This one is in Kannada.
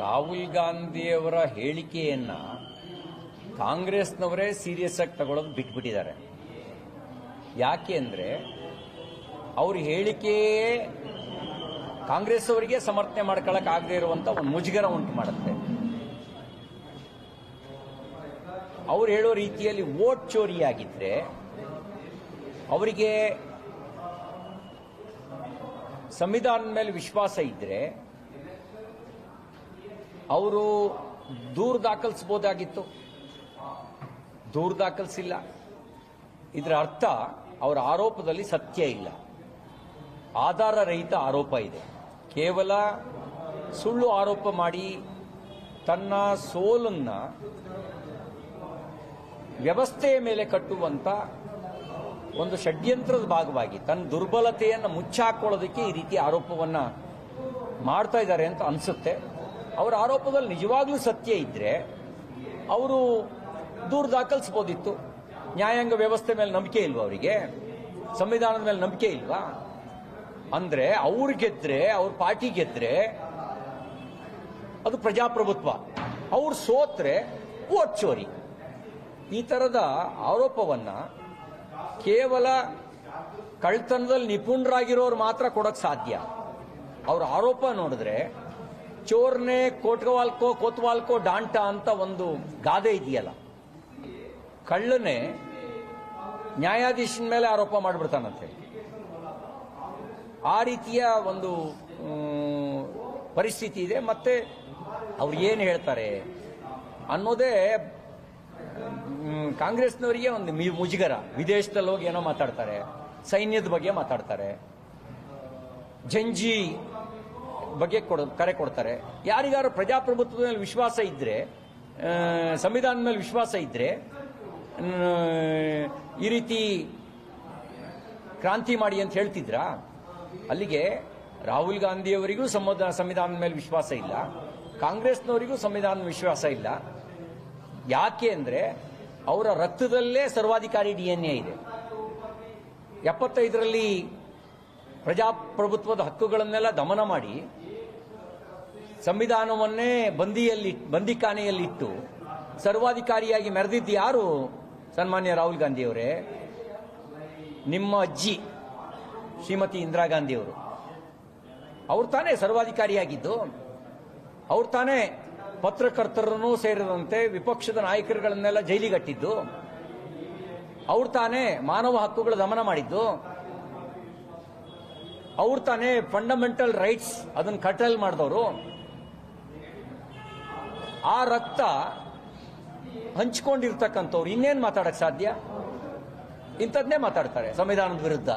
ರಾಹುಲ್ ಗಾಂಧಿಯವರ ಹೇಳಿಕೆಯನ್ನ ಕಾಂಗ್ರೆಸ್ನವರೇ ಸೀರಿಯಸ್ ಆಗಿ ತಗೊಳ್ಳೋದು ಬಿಟ್ಬಿಟ್ಟಿದ್ದಾರೆ. ಯಾಕೆ ಅಂದರೆ ಅವ್ರ ಹೇಳಿಕೆಯೇ ಕಾಂಗ್ರೆಸ್ ಅವರಿಗೆ ಸಮರ್ಥನೆ ಮಾಡ್ಕೊಳಕ್ ಆಗದೆ ಇರುವಂತ ಒಂದು ಮುಜುಗರ ಉಂಟು ಮಾಡುತ್ತೆ. ಅವ್ರು ಹೇಳೋ ರೀತಿಯಲ್ಲಿ ವೋಟ್ ಚೋರಿಯಾಗಿದ್ರೆ ಅವರಿಗೆ ಸಂವಿಧಾನದ ಮೇಲೆ ವಿಶ್ವಾಸ ಇದ್ರೆ ಅವರು ದೂರು ದಾಖಲಿಸ್ಬೋದಾಗಿತ್ತು ದೂರು ದಾಖಲಿಸಿಲ್ಲ. ಇದರ ಅರ್ಥ ಅವರ ಆರೋಪದಲ್ಲಿ ಸತ್ಯ ಇಲ್ಲ. ಆಧಾರ ರಹಿತ ಆರೋಪ ಇದೆ. ಕೇವಲ ಸುಳ್ಳು ಆರೋಪ ಮಾಡಿ ತನ್ನ ಸೋಲನ್ನು ವ್ಯವಸ್ಥೆಯ ಮೇಲೆ ಕಟ್ಟುವಂತ ಒಂದು ಷಡ್ಯಂತ್ರದ ಭಾಗವಾಗಿ ತನ್ನ ದುರ್ಬಲತೆಯನ್ನು ಮುಚ್ಚಾಕೊಳ್ಳೋದಕ್ಕೆ ಈ ರೀತಿ ಆರೋಪವನ್ನು ಮಾಡ್ತಾ ಇದ್ದಾರೆ ಅಂತ ಅನ್ಸುತ್ತೆ. ಅವರ ಆರೋಪದಲ್ಲಿ ನಿಜವಾಗ್ಲೂ ಸತ್ಯ ಇದ್ರೆ ಅವರು ದೂರು ದಾಖಲಿಸ್ಬೋದಿತ್ತು ನ್ಯಾಯಾಂಗ ವ್ಯವಸ್ಥೆ ಮೇಲೆ ನಂಬಿಕೆ ಇಲ್ವಾ ಅವರಿಗೆ? ಸಂವಿಧಾನದ ಮೇಲೆ ನಂಬಿಕೆ ಇಲ್ವಾ? ಅಂದ್ರೆ ಅವ್ರು ಗೆದ್ರೆ, ಅವ್ರ ಪಾರ್ಟಿ ಗೆದ್ರೆ ಅದು ಪ್ರಜಾಪ್ರಭುತ್ವ. ಅವ್ರು ಸೋತ್ರೆ ಓಟ್ ಚೋರಿ. ಈ ತರದ ಆರೋಪವನ್ನ ಕೇವಲ ಕಳ್ತನದಲ್ಲಿ ನಿಪುಣರಾಗಿರೋರು ಮಾತ್ರ ಕೊಡಕ್ ಸಾಧ್ಯ. ಅವ್ರ ಆರೋಪ ನೋಡಿದ್ರೆ ಚೋರ್ನೆ ಕೋಟ್ವಾಲ್ಕೋ ಕೋತ್ವಾಲ್ಕೋ, ಡಾಂಟ ಅಂತ ಒಂದು ಗಾದೆ ಇದೆಯಲ್ಲ. ಕಳ್ಳನೆ ನ್ಯಾಯಾಧೀಶನ ಮೇಲೆ ಆರೋಪ ಮಾಡಿಬಿಡ್ತಾನಂತೆ. ಆ ರೀತಿಯ ಒಂದು ಪರಿಸ್ಥಿತಿ ಇದೆ. ಮತ್ತೆ ಅವ್ರು ಏನು ಹೇಳ್ತಾರೆ ಅನ್ನೋದೇ ಕಾಂಗ್ರೆಸ್ನವರಿಗೆ ಒಂದು ಮುಜುಗರ. ವಿದೇಶದಲ್ಲಿ ಹೋಗಿ ಏನೋ ಮಾತಾಡ್ತಾರೆ. ಸೈನ್ಯದ ಬಗ್ಗೆ ಮಾತಾಡ್ತಾರೆ. ಜಂಜಿ ಬಗ್ಗೆ ಕರೆ ಕೊಡ್ತಾರೆ. ಯಾರಿಗಾರು ಪ್ರಜಾಪ್ರಭುತ್ವದ ಮೇಲೆ ವಿಶ್ವಾಸ ಇದ್ರೆ ಸಂವಿಧಾನದ ಮೇಲೆ ವಿಶ್ವಾಸ ಇದ್ರೆ ಈ ರೀತಿ ಕ್ರಾಂತಿ ಮಾಡಿ ಅಂತ ಹೇಳ್ತಿದ್ರಾ? ಅಲ್ಲಿಗೆ ರಾಹುಲ್ ಗಾಂಧಿಯವರಿಗೂ ಸಂವಿಧಾನ ಸಂವಿಧಾನದ ಮೇಲೆ ವಿಶ್ವಾಸ ಇಲ್ಲ. ಕಾಂಗ್ರೆಸ್ನವರಿಗೂ ಸಂವಿಧಾನದ ವಿಶ್ವಾಸ ಇಲ್ಲ. ಯಾಕೆ ಅಂದರೆ, ಅವರ ರಕ್ತದಲ್ಲೇ ಸರ್ವಾಧಿಕಾರಿ ಡಿಎನ್ಎ ಇದೆ. ಎಪ್ಪತ್ತೈದರಲ್ಲಿ ಪ್ರಜಾಪ್ರಭುತ್ವದ ಹಕ್ಕುಗಳನ್ನೆಲ್ಲ ದಮನ ಮಾಡಿ ಸಂವಿಧಾನವನ್ನೇ ಬಂದಿಯಲ್ಲಿ ಬಂದಿಖಾನೆಯಲ್ಲಿಟ್ಟು ಸರ್ವಾಧಿಕಾರಿಯಾಗಿ ಮೆರೆದಿದ್ದು ಯಾರು? ಸನ್ಮಾನ್ಯ ರಾಹುಲ್ ಗಾಂಧಿಯವರೇ. ನಿಮ್ಮ ಅಜ್ಜಿ, ಶ್ರೀಮತಿ ಇಂದಿರಾ ಗಾಂಧಿಯವರು. ಅವ್ರು ತಾನೇ ಸರ್ವಾಧಿಕಾರಿಯಾಗಿದ್ದು, ಅವ್ರು ತಾನೇ ಪತ್ರಕರ್ತರನ್ನೂ ಸೇರಿದಂತೆ ವಿಪಕ್ಷದ ನಾಯಕರುಗಳನ್ನೆಲ್ಲ ಜೈಲಿಗಟ್ಟಿದ್ದು, ಅವ್ರು ತಾನೇ ಮಾನವ ಹಕ್ಕುಗಳ ದಮನ ಮಾಡಿದ್ದು, ಅವ್ರು ತಾನೇ ಫಂಡಮೆಂಟಲ್ ರೈಟ್ಸ್ ಅದನ್ನು ಕಟಲ್ ಮಾಡಿದವರು. ಆ ರಕ್ತ ಹಂಚ್ಕೊಂಡಿರ್ತಕ್ಕಂಥವ್ರು ಇನ್ನೇನು ಮಾತಾಡಕ್ಕೆ ಸಾಧ್ಯ? ಇಂಥದ್ದನ್ನೇ ಮಾತಾಡ್ತಾರೆ ಸಂವಿಧಾನದ ವಿರುದ್ಧ.